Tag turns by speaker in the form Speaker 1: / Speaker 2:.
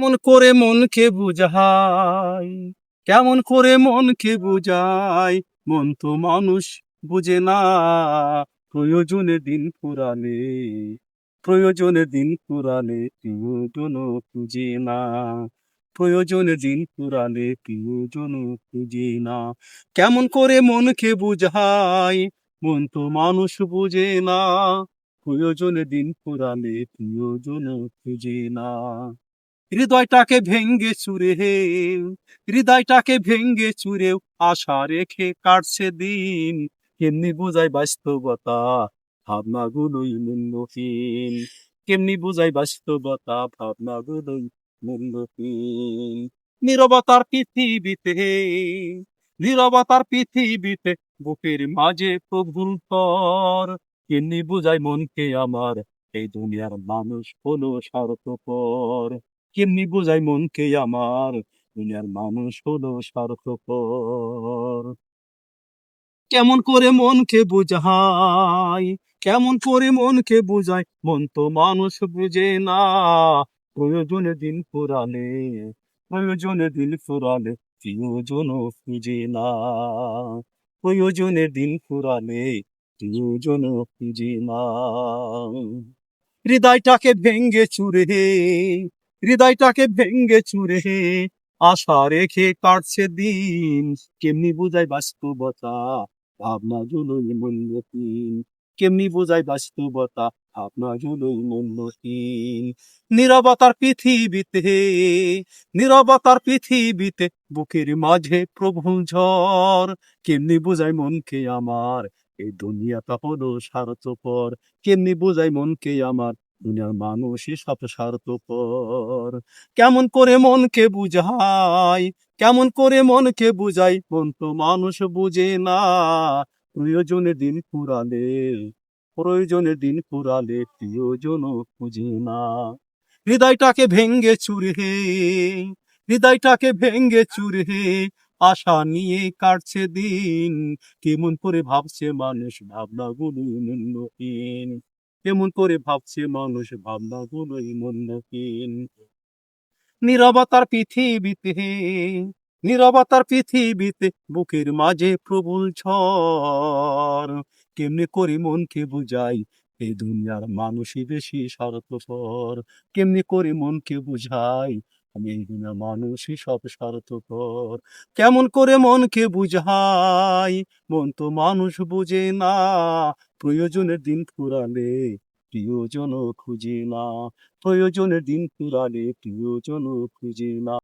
Speaker 1: কেমন করে মনকে বুঝাই? কেমন করে মনকে বুঝাই? মন তো মানুষ বুঝে না। প্রয়োজনে দিন ফুরালে প্রয়োজনে দিন ফুরালে প্রিয়জন খুঁজে না। প্রয়োজনে দিন ফুরালে প্রিয়জন খুঁজে না। কেমন করে মনকে বুঝাই? মন তো মানুষ বুঝে না। প্রয়োজনে দিন ফুরালে প্রিয়জন খুঁজে না। হৃদয়টাকে ভেঙ্গে চুরে হে হৃদয়টাকে ভেঙ্গে চুরেও আশা রেখে কাটছে দিন, কেমনি বোঝাই বাস্তবতা, ভাবনাগুলোই মূল্যহীন। কেমনি বোঝাই বাস্তবতা, ভাবনাগুলোই মূল্যহীন। নীরবতার পৃথিবীতে নীরবতার পৃথিবীতে, বুকের মাঝে প্রভুর পর, কেমনি বোঝাই মনকে আমার, এই দুনিয়ার মানুষ হলো স্বার্থপর। কেমনি বোঝাই মনকে আমার দুনিয়ার মানুষ হলো স্বার্থপর কেমন করে মনকে বুঝাই কেমন করে মনকে বুঝাই মন তো মানুষ বুঝে না প্রয়োজনে দিন ফুরালে প্রয়োজনে দিন ফুরালে প্রিয়জন খুঁজে না প্রয়োজনে দিন ফুরালে প্রিয়জন খুঁজে না হৃদয়টাকে ভেঙ্গে চুরে হৃদয়টাকে ভেঙ্গে চুরে আশা রেখে কাটছে দিন। কেমনি বুঝাই বাস্তবতা? ভাবনা জুলোই মূল্যহীন। কেমনি বোঝাই বাস্তবতা? ভাবনা জুলোই মূল্যহীন। নীরবতার পৃথিবীতে নীরবতার পৃথিবীতে বুকের মাঝে প্রভু ঝড়। কেমনি বোঝাই মনকে আমার? এই দুনিয়াটা হলো স্বার্থপর কেমনি বোঝাই মনকে আমার? দুনিয়ার মানুষই সব স্বার্থপর। কেমন করে মনকে বুঝাই? কেমন করে মনকে বুঝাই? মন তো মানুষ বুঝে না। প্রয়োজনে দিন ফুরালে প্রয়োজনে দিন ফুরালে প্রিয়জন খুঁজে না। হৃদয়টাকে ভেঙ্গে চুরে হৃদয়টাকে ভেঙ্গে চুরে আশা নিয়ে কাটছে দিন। কেমন করে ভাবছে মানুষ? ভাবনাগুলো মূল্যহীন কেমন করে ভাবছে মানুষ ভাবনাগুলোই মূল্যহীন নীরবতার পৃথিবীতে নীরবতার পৃথিবীতে বুকের মাঝে প্রবল ঝড়। কেমনে করে মনকে বুঝাই এই দুনিয়ার মানুষই বেশি স্বার্থপর? কেমনে করে মনকে বুঝাই আমি এই দুনিয়ার মানুষই সব স্বার্থপর? কেমন করে মনকে বুঝাই? মন তো মানুষ বুঝে না। প্রয়োজনের দিন ফুরালে প্রিয়জন খুঁজে না। প্রয়োজনের দিন ফুরালে প্রিয়জন খুঁজে না।